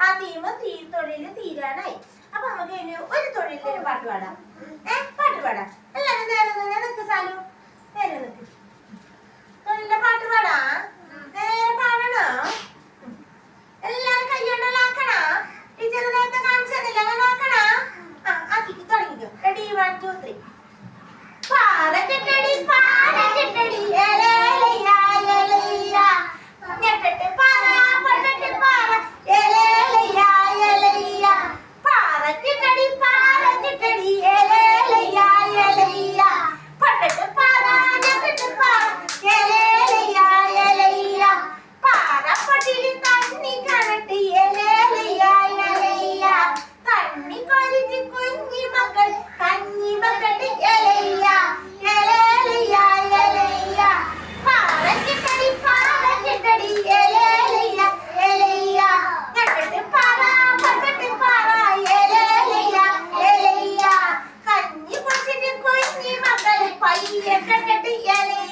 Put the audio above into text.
ആ തീമ തീ തൊഴിൽ തീരാനായി. അപ്പൊ നമുക്ക് ഒരു തൊഴിലിന്റെ പാട്ട് പാടാം. ഏഹ് പാട്ട് പാടാം. y siempre te pillaré.